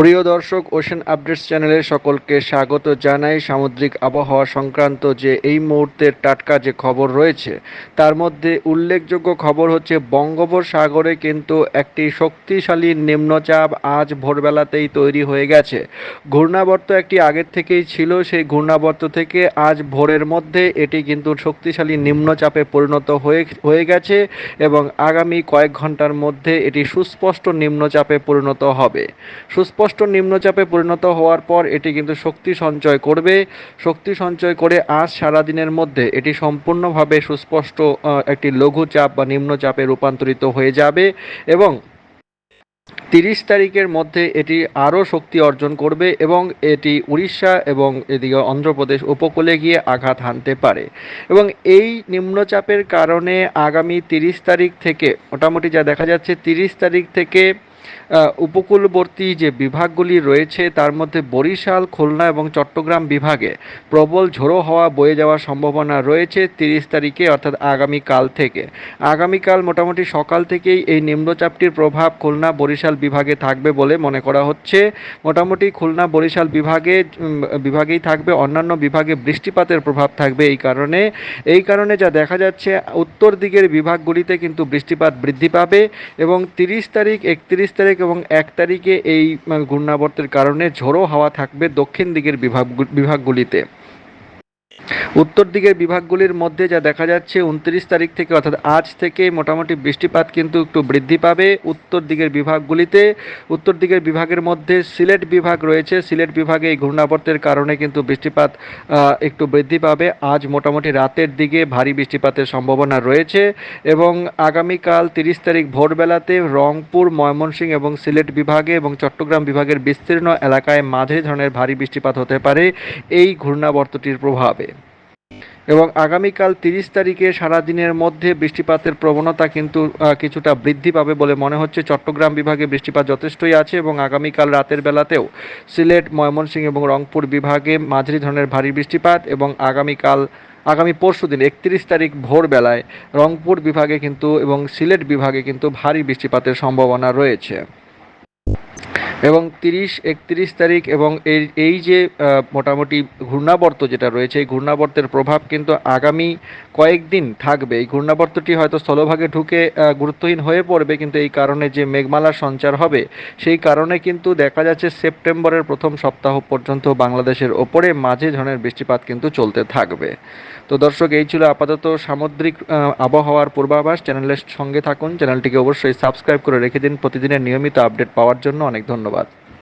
প্রিয় দর্শক ocean updates চ্যানেলে সকলকে স্বাগত জানাই। সামুদ্রিক আবহাওয়া সংক্রান্ত যে এই মুহূর্তের টাটকা যে খবর রয়েছে, তার মধ্যে উল্লেখযোগ্য খবর হচ্ছে, বঙ্গোপসাগরে কিন্তু একটি শক্তিশালী নিম্নচাপ আজ ভোরবেলাতেই তৈরি হয়ে গেছে। ঘূর্ণাবর্ত একটি আগের থেকেই ছিল, সেই ঘূর্ণাবর্ত থেকে আজ ভোরের মধ্যে এটি কিন্তু শক্তিশালী নিম্নচাপে পরিণত হয়ে হয়ে গেছে এবং আগামী কয়েক ঘণ্টার মধ্যে এটি সুস্পষ্ট নিম্নচাপে পরিণত হবে। সুস্পষ্ট নিম্নচাপে পরিণত হওয়ার পর এটি কিন্তু শক্তি সঞ্চয় করবে। শক্তি সঞ্চয় করে আজ সারাদিনের মধ্যে এটি সম্পূর্ণভাবে সুস্পষ্ট একটি লঘুচাপ বা নিম্নচাপে রূপান্তরিত হয়ে যাবে এবং তিরিশ তারিখের মধ্যে এটি আরও শক্তি অর্জন করবে এবং এটি উড়িষ্যা এবং এদিকে অন্ধ্রপ্রদেশ উপকূলে গিয়ে আঘাত হানতে পারে। এবং এই নিম্নচাপের কারণে আগামী তিরিশ তারিখ থেকে, মোটামুটি যা দেখা যাচ্ছে, তিরিশ তারিখ থেকে উপকূলবর্তী যে বিভাগগুলি রয়েছে, তার মধ্যে বরিশাল, খুলনা এবং চট্টগ্রাম বিভাগে প্রবল ঝোড়ো হওয়া বয়ে যাওয়ার সম্ভাবনা রয়েছে তিরিশ তারিখে, অর্থাৎ আগামীকাল থেকে। আগামীকাল মোটামুটি সকাল থেকেই এই নিম্নচাপটির প্রভাব খুলনা বরিশাল বিভাগে থাকবে বলে মনে করা হচ্ছে। মোটামুটি খুলনা বরিশাল বিভাগে বিভাগেই থাকবে, অন্যান্য বিভাগে বৃষ্টিপাতের প্রভাব থাকবে এই কারণে। এই কারণে যা দেখা যাচ্ছে, উত্তর দিকের বিভাগগুলিতে কিন্তু বৃষ্টিপাত বৃদ্ধি পাবে এবং তিরিশ তারিখ, একত্রিশ তারিখ এবং এক তারিখে এই ঘূর্ণাবর্তের কারণে ঝোড়ো হাওয়া থাকবে দক্ষিণ দিকের বিভাগ বিভাগগুলিতে। উত্তর দিকের বিভাগগুলির মধ্যে যা দেখা যাচ্ছে, উনত্রিশ তারিখ থেকে অর্থাৎ আজ থেকে মোটামুটি বৃষ্টিপাত কিন্তু একটু বৃদ্ধি পাবে উত্তর দিকের বিভাগগুলিতে। উত্তর দিকের বিভাগের মধ্যে সিলেট বিভাগ রয়েছে। সিলেট বিভাগে এই ঘূর্ণাবর্তের কারণে কিন্তু বৃষ্টিপাত একটু বৃদ্ধি পাবে। আজ মোটামুটি রাতের দিকে ভারী বৃষ্টিপাতের সম্ভাবনা রয়েছে এবং আগামীকাল তিরিশ তারিখ ভোরবেলাতে রংপুর, ময়মনসিংহ এবং সিলেট বিভাগে এবং চট্টগ্রাম বিভাগের বিস্তীর্ণ এলাকায় মাঝারি ধরনের ভারী বৃষ্টিপাত হতে পারে। এই ঘূর্ণাবর্তটির প্রভাবে এবং আগামীকাল তিরিশ তারিখে সারাদিনের মধ্যে বৃষ্টিপাতের প্রবণতা কিন্তু কিছুটা বৃদ্ধি পাবে বলে মনে হচ্ছে। চট্টগ্রাম বিভাগে বৃষ্টিপাত যথেষ্টই আছে এবং আগামীকাল রাতের বেলাতেও সিলেট, ময়মনসিংহ এবং রংপুর বিভাগে মাঝারি ধরনের ভারী বৃষ্টিপাত এবং আগামীকাল, আগামী পরশু দিন একত্রিশ তারিখ ভোরবেলায় রংপুর বিভাগে কিন্তু এবং সিলেট বিভাগে কিন্তু ভারী বৃষ্টিপাতের সম্ভাবনা রয়েছে। এবং তিরিশ, একত্রিশ তারিখ এবং এই এই যে মোটামুটি ঘূর্ণাবর্ত যেটা রয়েছে, এই ঘূর্ণাবর্তের প্রভাব কিন্তু আগামী কয়েকদিন থাকবে। এই ঘূর্ণাবর্তটি হয়তো স্থলভাগে ঢুকে গুরুত্বহীন হয়ে পড়বে, কিন্তু এই কারণে যে মেঘমালার সঞ্চার হবে, সেই কারণে কিন্তু দেখা যাচ্ছে সেপ্টেম্বরের প্রথম সপ্তাহ পর্যন্ত বাংলাদেশের ওপরে মাঝে ধরনের বৃষ্টিপাত কিন্তু চলতে থাকবে। তো দর্শক, এই ছিল আপাতত সামুদ্রিক আবহাওয়ার পূর্বাভাস। চ্যানেলের সঙ্গে থাকুন। চ্যানেলটিকে অবশ্যই সাবস্ক্রাইব করে রেখে দিন। প্রতিদিনের নিয়মিত আপডেট পাওয়ার জন্য অনেক ধন্যবাদ।